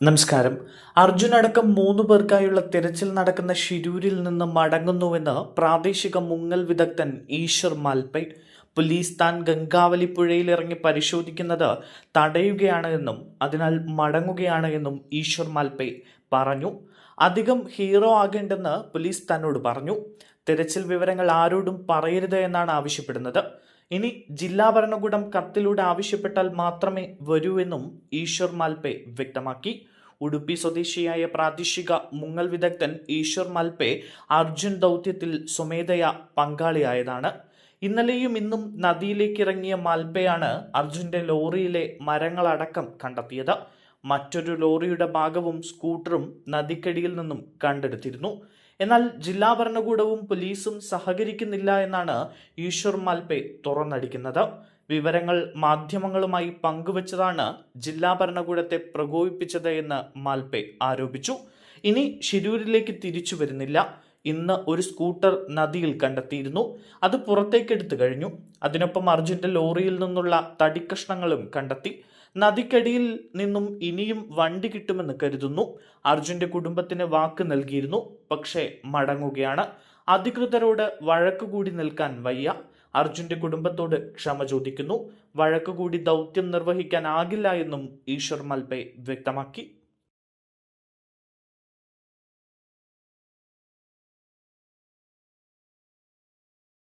നമസ്കാരം. അർജുൻ അടക്കം മൂന്ന് പേർക്കായുള്ള തിരച്ചിൽ നടക്കുന്ന ഷിരൂരിൽ നിന്ന് മടങ്ങുന്നുവെന്ന് പ്രാദേശിക മുങ്ങൽ വിദഗ്ധൻ ഈശ്വർ മാൽപൈ പോലീസ് താൻ ഗംഗാവലി പുഴയിൽ ഇറങ്ങി പരിശോധിക്കുന്നത് തടയുകയാണ് എന്നും അതിനാൽ മടങ്ങുകയാണ് എന്നും ഈശ്വർ മാൽപൈ പറഞ്ഞു. അധികം ഹീറോ ആകേണ്ടെന്ന് പോലീസ് തന്നോട് പറഞ്ഞു. തിരച്ചിൽ വിവരങ്ങൾ ആരോടും പറയരുത് എന്നാണ് ആവശ്യപ്പെടുന്നത്. ഇനി ജില്ലാ ഭരണകൂടം കത്തിലൂടെ ആവശ്യപ്പെട്ടാൽ മാത്രമേ വരൂ എന്നും ഈശ്വർ മാൽപേ വ്യക്തമാക്കി. ഉടുപ്പി സ്വദേശിയായ പ്രാദേശിക മുങ്ങൽ വിദഗ്ധൻ ഈശ്വർ മാൽപെ അർജുൻ ദൗത്യത്തിൽ സ്വമേധയ പങ്കാളിയായതാണ്. ഇന്നലെയും ഇന്നും നദിയിലേക്ക് ഇറങ്ങിയ മാൽപെയാണ് അർജുന്റെ ലോറിയിലെ മരങ്ങളടക്കം കണ്ടെത്തിയത്. മറ്റൊരു ലോറിയുടെ ഭാഗവും സ്കൂട്ടറും നദിക്കടിയിൽ നിന്നും കണ്ടെടുത്തിരുന്നു. എന്നാൽ ജില്ലാ ഭരണകൂടവും പോലീസും സഹകരിക്കുന്നില്ല എന്നാണ് ഈശ്വർ മാൽപെ തുറന്നടിക്കുന്നത്. വിവരങ്ങൾ മാധ്യമങ്ങളുമായി പങ്കുവച്ചതാണ് ജില്ലാ ഭരണകൂടത്തെ പ്രകോപിപ്പിച്ചത് എന്ന് മാൽപെ ആരോപിച്ചു. ഇനി ഷിരൂരിലേക്ക് തിരിച്ചു വരുന്നില്ല. ഇന്ന് ഒരു സ്കൂട്ടർ നദിയിൽ കണ്ടെത്തിയിരുന്നു. അത് പുറത്തേക്കെടുത്തു കഴിഞ്ഞു. അതിനൊപ്പം അർജുന്റെ ലോറിയിൽ നിന്നുള്ള തടിക്കഷ്ണങ്ങളും കണ്ടെത്തി. നദിക്കടിയിൽ നിന്നും ഇനിയും വണ്ടി കിട്ടുമെന്ന് കരുതുന്നു. അർജുന്റെ കുടുംബത്തിന് വാക്ക് നൽകിയിരുന്നു. പക്ഷേ മടങ്ങുകയാണ്. അധികൃതരോട് വഴക്കുകൂടി നിൽക്കാൻ വയ്യ. അർജുന്റെ കുടുംബത്തോട് ക്ഷമ ചോദിക്കുന്നു. വഴക്കുകൂടി ദൗത്യം നിർവഹിക്കാനാകില്ല എന്നും ഈശ്വർ മൽപെ വ്യക്തമാക്കി.